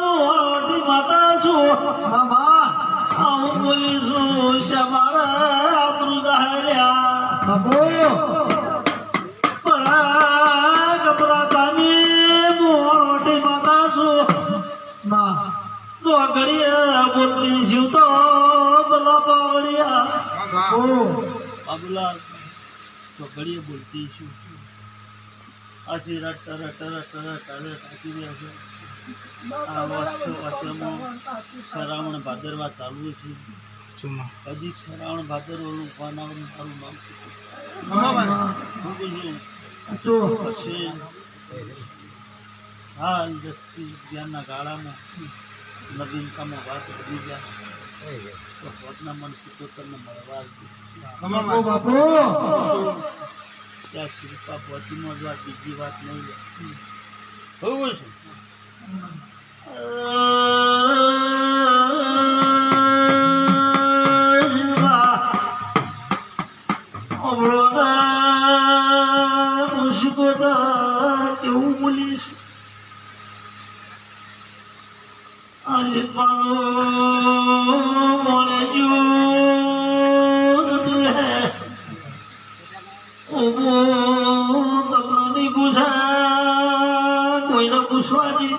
મોટી માતા છું આવું બોલીશું શમાળા આબરૂ દહાડ્યા પણ ગભરાતાની મોટી માતા છું તો ઘડીએ બોલતી છું તો ભલા પાવડિયા બાબુલાલ તો ઘડીએ છું. આશી રટ રટ રટ રટ રટ થાકી રહ્યા છે. આ વર્ષો વર્ષોમાં શ્રાવણ ભાદરવા ચાલુ છે. હજી શ્રાવણ ભાદરવાનું પાનાવાનું તારું નામ છે. પછી હાલ દસથી અગિયારના ગાળામાં નવીનતામાં વાત કરી ગયા. તો પોતના મન સિત્તોતરને મળવા આવજો. ત્યાં શિલ્પા પોતીમાં જ વાત બીજી વાત નહીં બહુ છે? જેવું બોલીશ. કોઈને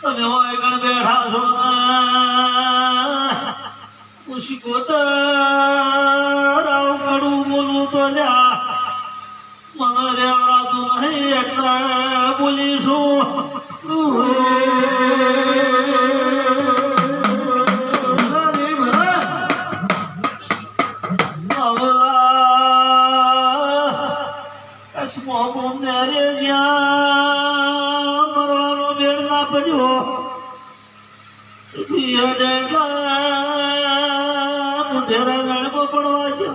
તમે હોય ગણ બેઠા છો પૂછી તો રાવ કડવું બોલું તો લ્યા. મને રેવડાતું નહીં એટલે બોલીશું. મરવાનો બેડ ના પડ્યો. મુઢેરા ગણકો પડવા છે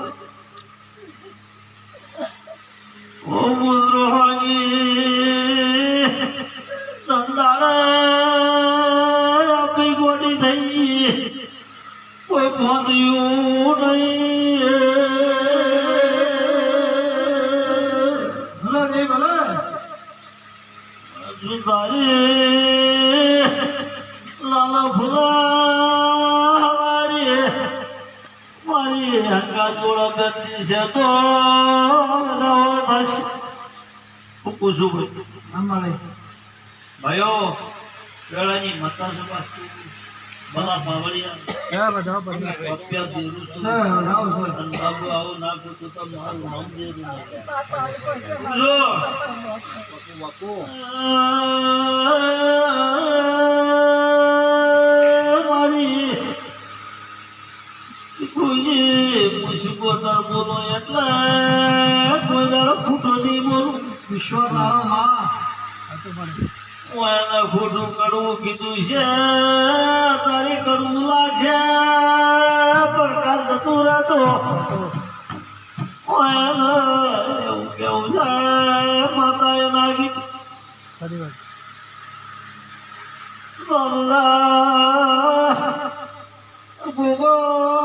કોઈ પહોંચ્યું નહીં. સુધારી લાલા ફુલા હવારી. મારી હંગા જોડા બેઠી છે તો નવા થશે. હું પૂછું ભાઈ? ભાઈઓ વેળાની મતા સભા ભલા પાવડિયા બધા દેરું બાબુ આવું ના પૂછું તો મારું નામ દેરું નહીં મારી કોઈ મુસીબત બોલો એટલે કોઈ દાડો ખોટો નહીં બોલું હું એને ખોટું કરવું કીધું છે તારે કરવું લાગે પણ કાલ જતું રહેતો એવું કેવું છે માતાએ નાખી ભોગો તમારો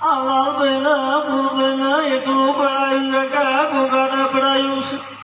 આવા બહેણા ભૂબેના એટલું પડાયું ને કા ભૂગાના પડાયું છે.